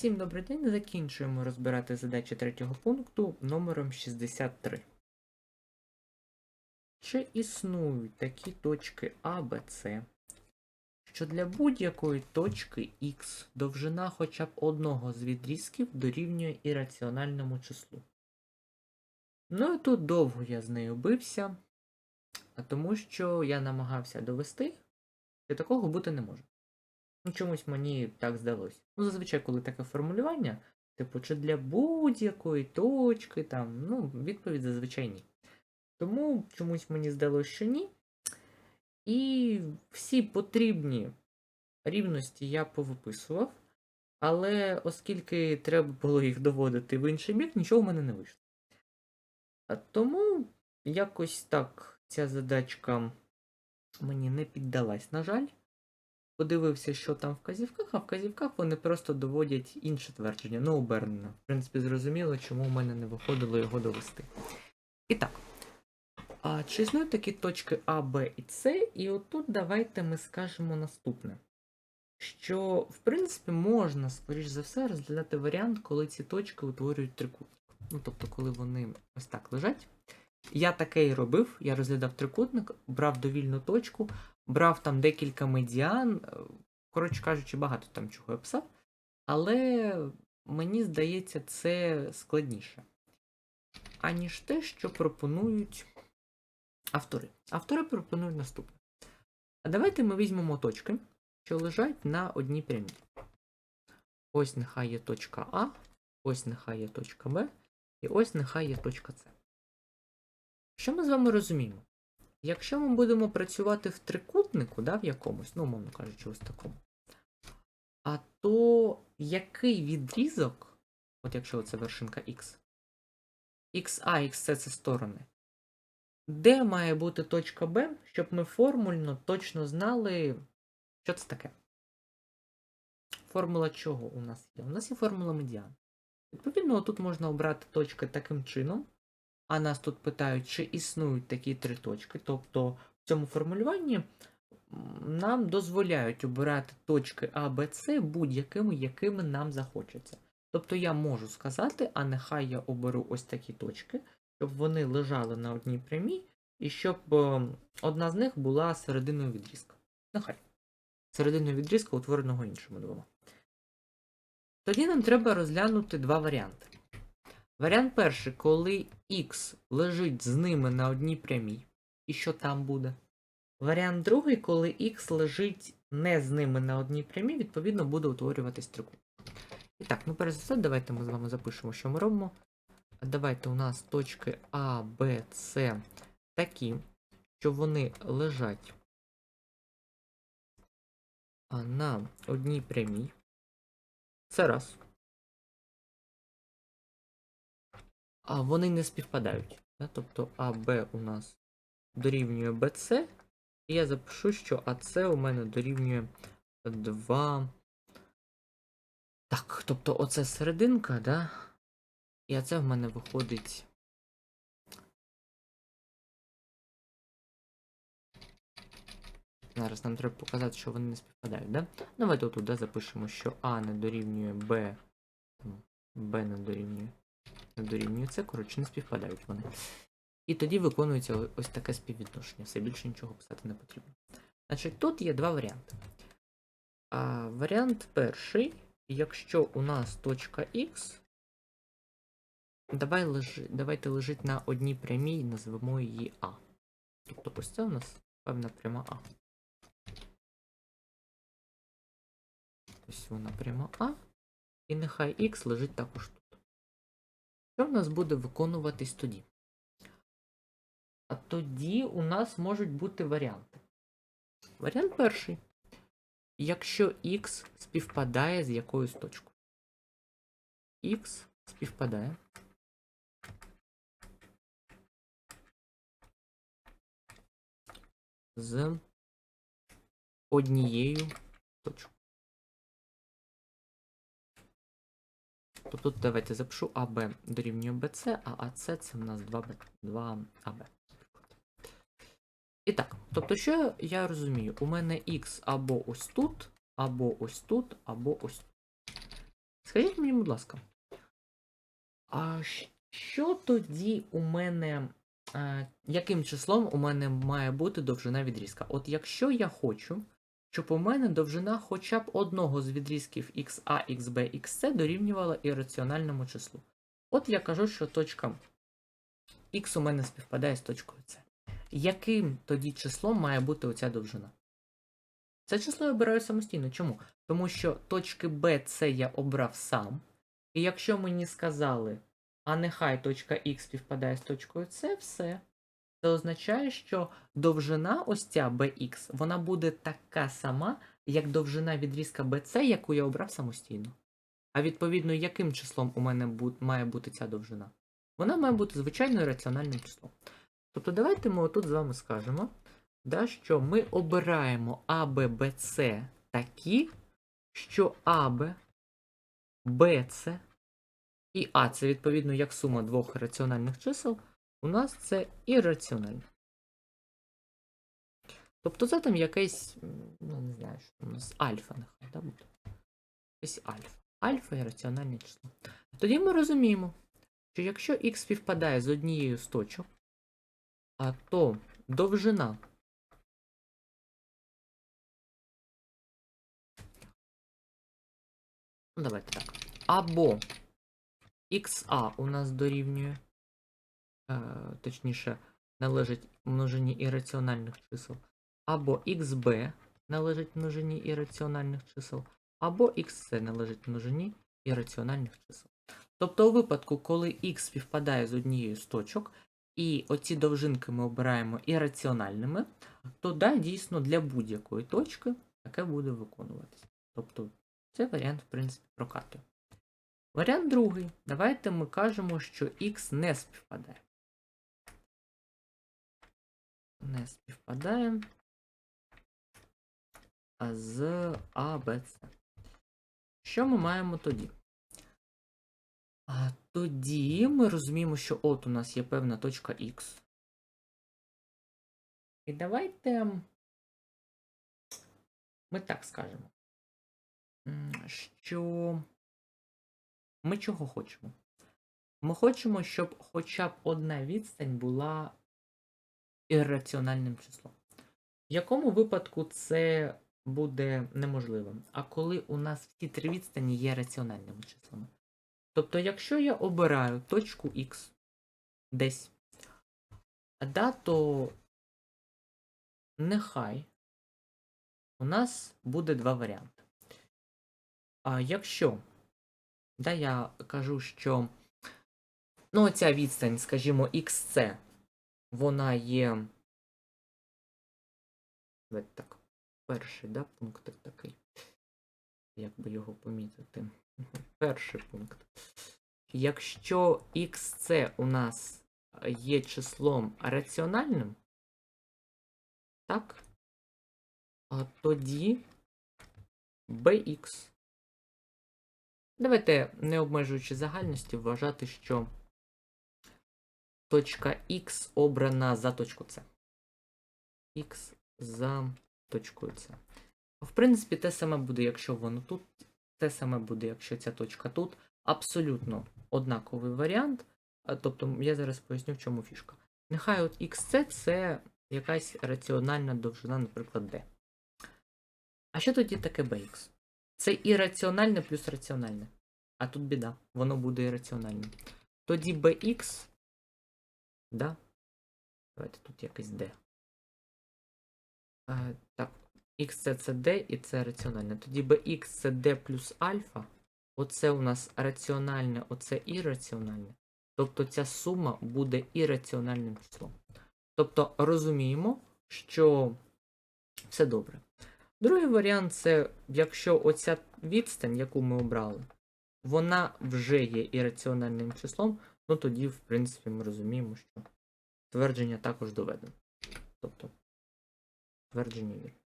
Всім добрий день. Закінчуємо розбирати задачі третього пункту номером 63. Чи існують такі точки А, Б, С, що для будь-якої точки Х довжина хоча б одного з відрізків дорівнює ірраціональному числу? Ну і тут довго я з нею бився, тому що я намагався довести, що такого бути не може. Ну, чомусь мені так здалося. Ну, зазвичай, коли таке формулювання, типу, чи для будь-якої точки, там, ну, відповідь зазвичай ні. Тому чомусь мені здалося, що ні. І всі потрібні рівності я повиписував, але оскільки треба було їх доводити в інший бік, нічого в мене не вийшло. Тому якось так ця задачка мені не піддалась, на жаль подивився, що там вказівках, а вказівках вони просто доводять інше твердження, ну обернено. В принципі, зрозуміло, чому в мене не виходило його довести. І так. А чи існують такі точки А, Б і С? І отут давайте ми скажемо наступне. Що, в принципі, можна, скоріш за все, розглядати варіант, коли ці точки утворюють трикутник. Ну, тобто, коли вони ось так лежать. Я таке і робив, я розглядав трикутник, брав довільну точку, брав там декілька медіан, е, коротше кажучи, багато там чого я писав, але мені здається, це складніше, аніж те, що пропонують автори. Автори пропонують наступне. А давайте ми візьмемо точки, що лежать на одній прямій. Ось нехай є точка А, ось нехай є точка Б, і ось нехай є точка С. Що ми з вами розуміємо? Якщо ми будемо працювати в трикутнику, да, в якомусь, ну, умовно кажучи, ось такому, а то який відрізок, от якщо це вершинка X, XA, XC це сторони, де має бути точка B, щоб ми формульно точно знали, що це таке? Формула чого у нас є? У нас є формула медіан. Відповідно, тут можна обрати точки таким чином. А нас тут питають, чи існують такі три точки. Тобто в цьому формулюванні нам дозволяють обирати точки А, Б, С будь-якими, якими нам захочеться. Тобто я можу сказати, а нехай я оберу ось такі точки, щоб вони лежали на одній прямій, і щоб е, одна з них була серединою відрізка. Нехай. Серединою відрізка, утвореного іншими двома. Тоді нам треба розглянути два варіанти. Варіант перший, коли Х лежить з ними на одній прямій, і що там буде. Варіант другий, коли Х лежить не з ними на одній прямій, відповідно, буде утворюватись трикутник. І так, ну перш за все, давайте ми з вами запишемо, що ми робимо. Давайте у нас точки А, Б, С такі, що вони лежать на одній прямій. Це раз. А вони не співпадають. Да? Тобто АБ у нас дорівнює БЦ, і я запишу, що АЦ у мене дорівнює 2. Так, тобто оце серединка, да? І оце в мене виходить. Зараз нам треба показати, що вони не співпадають, да? Давайте тут да, запишемо, що А не дорівнює Б, Б не дорівнює не дорівнює це, коротше, не співпадають вони. І тоді виконується ось таке співвідношення. Все більше нічого писати не потрібно. Значить, тут є два варіанти. А, Варіант перший, якщо у нас точка Х, давай лежи, давайте лежить на одній прямій, назвемо її А. Тобто ось це у нас певна пряма А. Ось вона пряма А. І нехай Х лежить також тут. Що в нас буде виконуватись тоді? А тоді у нас можуть бути варіанти. Варіант перший. Якщо Х співпадає з якоюсь точкою. Х співпадає. З однією точкою. Тобто тут давайте запишу АБ дорівнює БЦ, а АЦ це в нас 2, 2 АБ. І так, тобто, що я розумію? У мене Х або ось тут, або ось тут, або ось тут. Скажіть мені, будь ласка, а що тоді у мене. е, яким числом у мене має бути довжина відрізка? От якщо я хочу, щоб у мене довжина хоча б одного з відрізків XA, XB, XC дорівнювала ірраціональному числу. От я кажу, що точка X у мене співпадає з точкою C. Яким тоді числом має бути оця довжина? Це число я обираю самостійно. Чому? Тому що точки B, C я обрав сам. І якщо мені сказали, а нехай точка X співпадає з точкою C, все. Це означає, що довжина ось ця BX, вона буде така сама, як довжина відрізка BC, яку я обрав самостійно. А відповідно, яким числом у мене має бути ця довжина? Вона має бути звичайною раціональним числом. Тобто давайте ми отут з вами скажемо, да, що ми обираємо Б, такі, що АБ, БЦ і А це відповідно як сума двох раціональних чисел, у нас це ірраціональне. Тобто це там якесь, ну не знаю, що у нас альфа нехай, да, буде. Якесь альфа. Альфа і раціональне число. Тоді ми розуміємо, що якщо х співпадає з однією з точок, а то довжина Ну, давайте так. Або XA у нас дорівнює, точніше, належить множині ірраціональних чисел, або XB належить множині ірраціональних чисел, або XC належить множині ірраціональних чисел. Тобто у випадку, коли x співпадає з однією з точок, і оці довжинки ми обираємо ірраціональними, то да, дійсно для будь-якої точки таке буде виконуватися. Тобто це варіант, в принципі, прокатує. Варіант другий. Давайте ми кажемо, що x не співпадає. Не співпадає з А, Б, С. Що ми маємо тоді? А тоді ми розуміємо, що от у нас є певна точка Х. І давайте ми так скажемо, що ми чого хочемо? Ми хочемо, щоб хоча б одна відстань була ірраціональним числом. В якому випадку це буде неможливим? А коли у нас всі три відстані є раціональними числами. Тобто, якщо я обираю точку X десь, да, то нехай у нас буде два варіанти. А якщо, да, я кажу, що ну, оця відстань, скажімо, XC, вона є. Давайте так, перший, да, пункт такий. Як би його помітити? Перший пункт. Якщо xc у нас є числом раціональним, так, а тоді bx. Давайте, не обмежуючи загальності, вважати, що точка X обрана за точку С. X за точкою С. В принципі, те саме буде, якщо воно тут, те саме буде, якщо ця точка тут. Абсолютно однаковий варіант. Тобто, я зараз поясню, в чому фішка. Нехай от XC це якась раціональна довжина, наприклад, D. А що тоді таке BX? Це ірраціональне плюс раціональне. А тут біда, воно буде ірраціональним. Тоді BX. Да? Давайте тут якийсь D. А, так, XC це D і це раціональне. Тоді BX це D плюс альфа. Оце у нас раціональне, оце ірраціональне. Тобто ця сума буде ірраціональним числом. Тобто розуміємо, що все добре. Другий варіант це якщо оця відстань, яку ми обрали, вона вже є ірраціональним числом, ну тоді, в принципі, ми розуміємо, що твердження також доведено. Тобто, твердження вірне.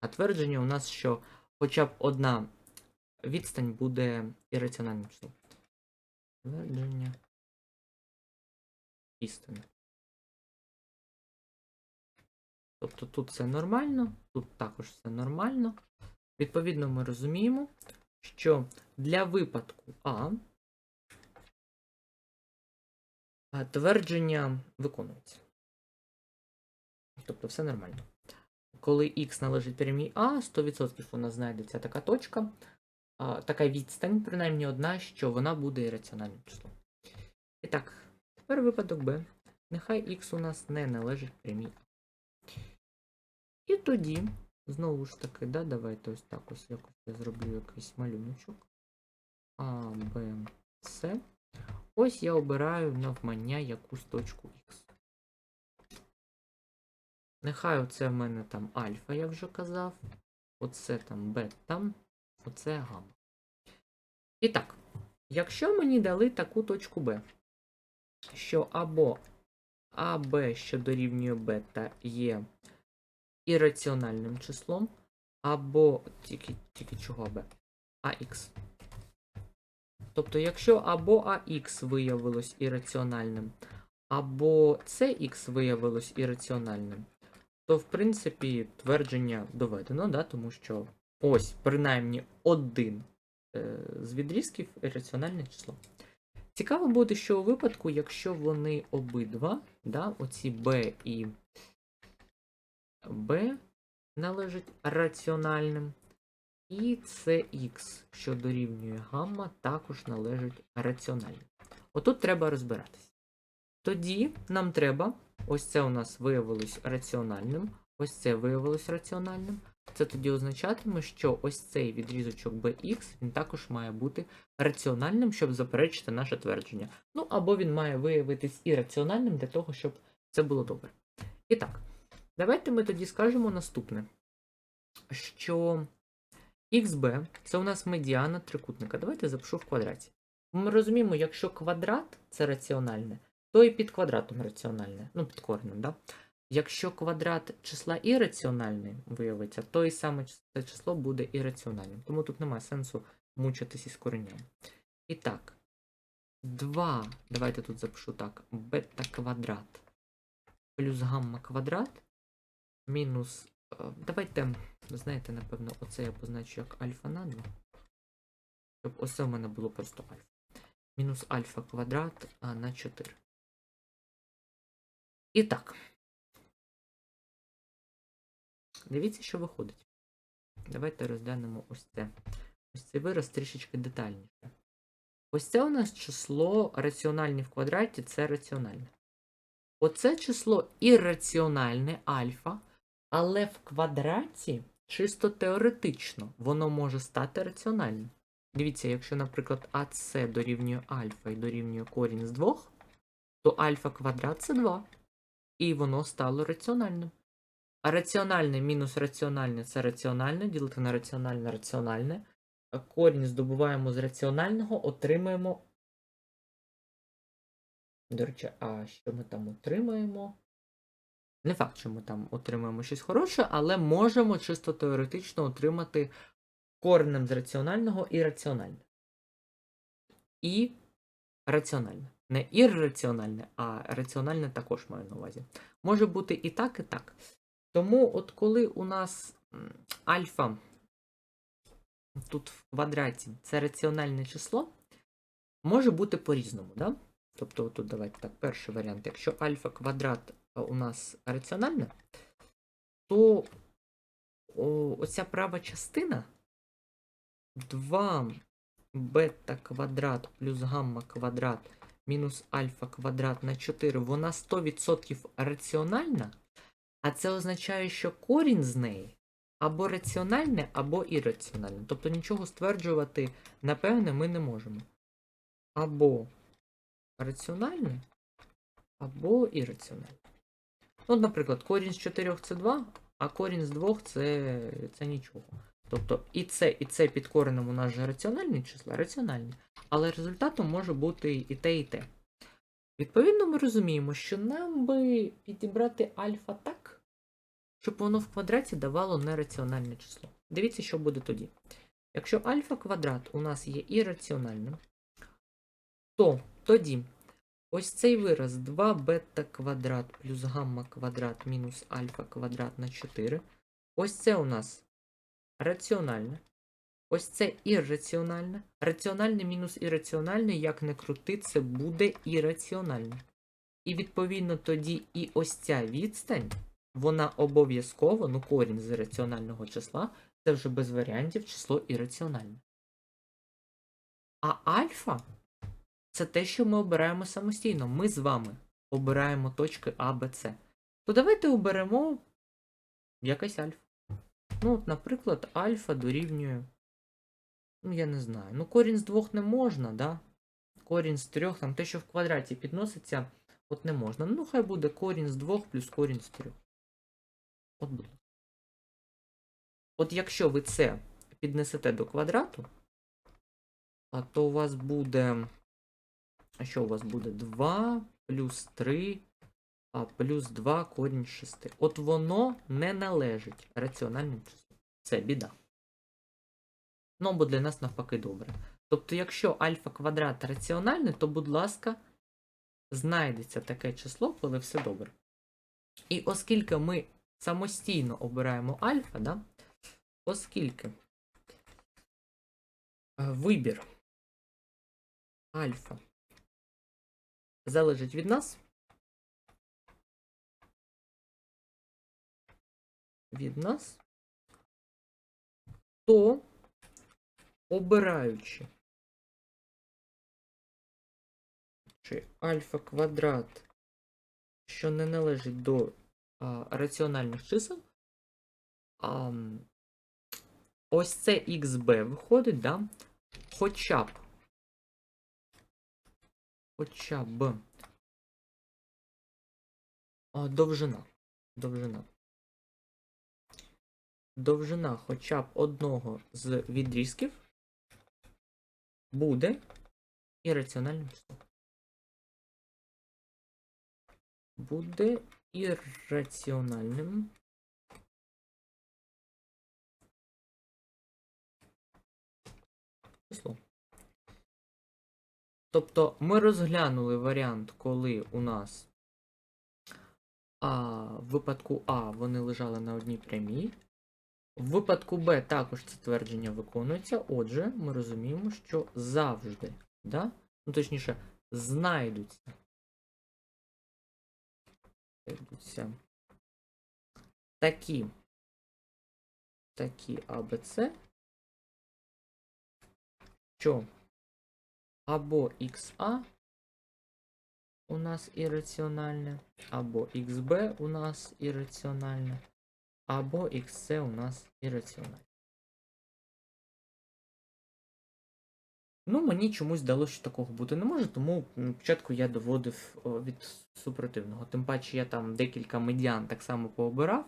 А твердження у нас, що хоча б одна відстань буде ірраціональним числом. Твердження істини. Тобто тут все нормально, тут також все нормально. Відповідно, ми розуміємо, що для випадку А твердження виконується. Тобто все нормально. Коли х належить прямій А, 100% у нас знайдеться така точка, така відстань, принаймні одна, що вона буде ірраціональним числом. І так, тепер випадок Б. Нехай х у нас не належить прямій А. І тоді, знову ж таки, да, давайте ось так ось якось я зроблю якийсь малюночок. А, Б, С. Ось я обираю навмання якусь точку Х. Нехай оце в мене там альфа, я вже казав. Оце там бета, оце гамма. І так, якщо мені дали таку точку Б, що або АБ, що дорівнює бета, є ірраціональним числом, або тільки, тільки чого Б? АХ. Тобто, якщо або АХ виявилось ірраціональним, або CX виявилось ірраціональним, то в принципі твердження доведено, да? тому що ось принаймні один е, з відрізків ірраціональне число. Цікаво буде, що у випадку, якщо вони обидва, да, оці B і B належать раціональним, і CX, що дорівнює гамма, також належить раціональним. Отут треба розбиратись. Тоді нам треба, ось це у нас виявилось раціональним, ось це виявилось раціональним. Це тоді означатиме, що ось цей відрізочок BX, він також має бути раціональним, щоб заперечити наше твердження. Ну, або він має виявитись ірраціональним для того, щоб це було добре. І так, давайте ми тоді скажемо наступне, що XB це у нас медіана трикутника. Давайте запишу в квадраті. Ми розуміємо, якщо квадрат це раціональне, то і під квадратом раціональне. Ну, під коренем, да? Якщо квадрат числа ірраціональний виявиться, то і саме це число буде ірраціональним. Тому тут немає сенсу мучитись із коренням. І так, 2, давайте тут запишу так, бета квадрат плюс гамма квадрат мінус. Е, Давайте, знаєте, напевно, оце я позначу як альфа на 2. Щоб оце в мене було просто альфа. Мінус альфа квадрат на 4. І так. Дивіться, що виходить. Давайте розглянемо ось це. Ось цей вираз трішечки детальніше. Ось це у нас число раціональне в квадраті це раціональне. Оце число ірраціональне альфа, але в квадраті чисто теоретично воно може стати раціональним. Дивіться, якщо, наприклад, АС дорівнює альфа і дорівнює корінь з 2, то альфа квадрат це 2. І воно стало раціональним. А раціональне мінус раціональне це раціональне, ділити на раціональне раціональне. Корінь здобуваємо з раціонального, отримаємо. До речі, а що ми там отримаємо? Не факт, що ми там отримаємо щось хороше, але можемо чисто теоретично отримати коренем з раціонального і раціональне. І раціональне. Не ірраціональне, а раціональне також маю на увазі. Може бути і так, і так. Тому, от коли у нас альфа тут в квадраті це раціональне число, може бути по-різному. Да? Тобто, тут давайте так, перший варіант. Якщо альфа квадрат у нас раціональне, то о, оця права частина 2 бета квадрат плюс гамма квадрат мінус альфа квадрат на 4, вона 100% раціональна, а це означає, що корінь з неї або раціональне, або ірраціональне. Тобто нічого стверджувати, напевне, ми не можемо. Або раціональне, або ірраціональне. Ну, наприклад, корінь з 4 це 2, а корінь з 2 це, це нічого. Тобто і це, і це під коренем у нас же раціональні числа, раціональні. Але результатом може бути і те, і те. Відповідно, ми розуміємо, що нам би підібрати альфа так, щоб воно в квадраті давало нераціональне число. Дивіться, що буде тоді. Якщо альфа квадрат у нас є ірраціональним, то тоді ось цей вираз 2 бета квадрат плюс гамма квадрат мінус альфа квадрат на 4. Ось це у нас раціональне. Ось це ірраціональне. Раціональне мінус ірраціональне, як не крути, це буде ірраціональне. І відповідно тоді і ось ця відстань, вона обов'язково, ну корінь з раціонального числа, це вже без варіантів число ірраціональне. А альфа це те, що ми обираємо самостійно. Ми з вами обираємо точки А, Б, С. То давайте оберемо якась альфа. Ну, от, наприклад, альфа дорівнює. Ну, я не знаю. Ну, корінь з двох не можна, да? Корінь з трьох, там те, що в квадраті підноситься, от не можна. Ну, хай буде корінь з двох плюс корінь з трьох. От буде. От якщо ви це піднесете до квадрату, то у вас буде. А що у вас буде? 2 плюс 3 а плюс 2 корінь 6. От воно не належить раціональним числам. Це біда. Ну, або для нас навпаки добре. Тобто, якщо альфа квадрат раціональне, то, будь ласка, знайдеться таке число, коли все добре. І оскільки ми самостійно обираємо альфа, да, оскільки е, вибір альфа залежить від нас, від нас, то обираючи чи альфа квадрат, що не належить до а, раціональних чисел, а, ось це xb виходить, да? хоча б хоча б а, довжина. Довжина. Довжина хоча б одного з відрізків буде ірраціональним числом. Буде ірраціональним числом. Тобто ми розглянули варіант, коли у нас а, в випадку А вони лежали на одній прямій. В випадку Б також це твердження виконується. Отже, ми розуміємо, що завжди, да? ну точніше, знайдуться. знайдуться такі, такі АБЦ, що або XA у нас ірраціональне, або XB у нас ірраціональне, або XC у нас ірраціональне. Ну, мені чомусь здалося, що такого бути не може, тому спочатку я доводив від супротивного. Тим паче я там декілька медіан так само пообирав,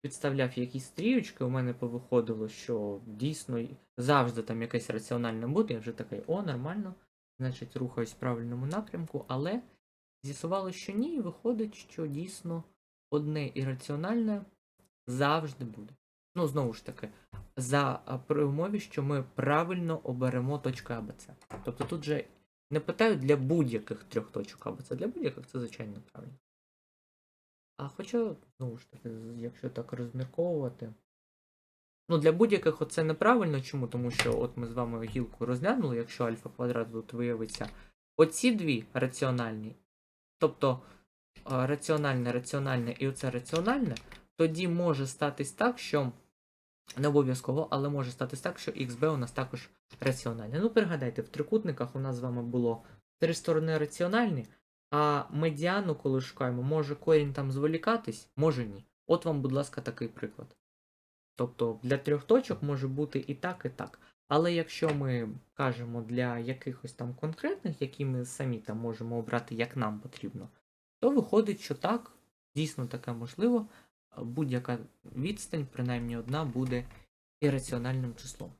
підставляв якісь стрічки, у мене повиходило, що дійсно завжди там якесь раціональне буде, я вже такий, о, нормально, значить рухаюсь в правильному напрямку, але з'ясувалося, що ні, і виходить, що дійсно одне ірраціональне завжди буде. Ну, знову ж таки, за при умові, що ми правильно оберемо точку АБЦ. Тобто тут же не питають для будь-яких трьох точок АБЦ, для будь-яких це звичайно правильно. А хоча, знову ж таки, якщо так розмірковувати. Ну, для будь-яких це неправильно. Чому? Тому що от ми з вами гілку розглянули, якщо альфа квадрат тут виявиться. Оці дві раціональні, тобто раціональне, раціональне і оце раціональне, тоді може статись так, що не обов'язково, але може статись так, що XB у нас також раціональне. Ну, пригадайте, в трикутниках у нас з вами було три сторони раціональні, а медіану, коли шукаємо, може корінь там зволікатись, може ні. От вам, будь ласка, такий приклад. Тобто для трьох точок може бути і так, і так. Але якщо ми кажемо для якихось там конкретних, які ми самі там можемо обрати, як нам потрібно, то виходить, що так, дійсно таке можливо, будь-яка відстань, принаймні одна, буде ірраціональним числом.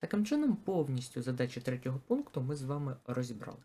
Таким чином, повністю задачі третього пункту ми з вами розібрали.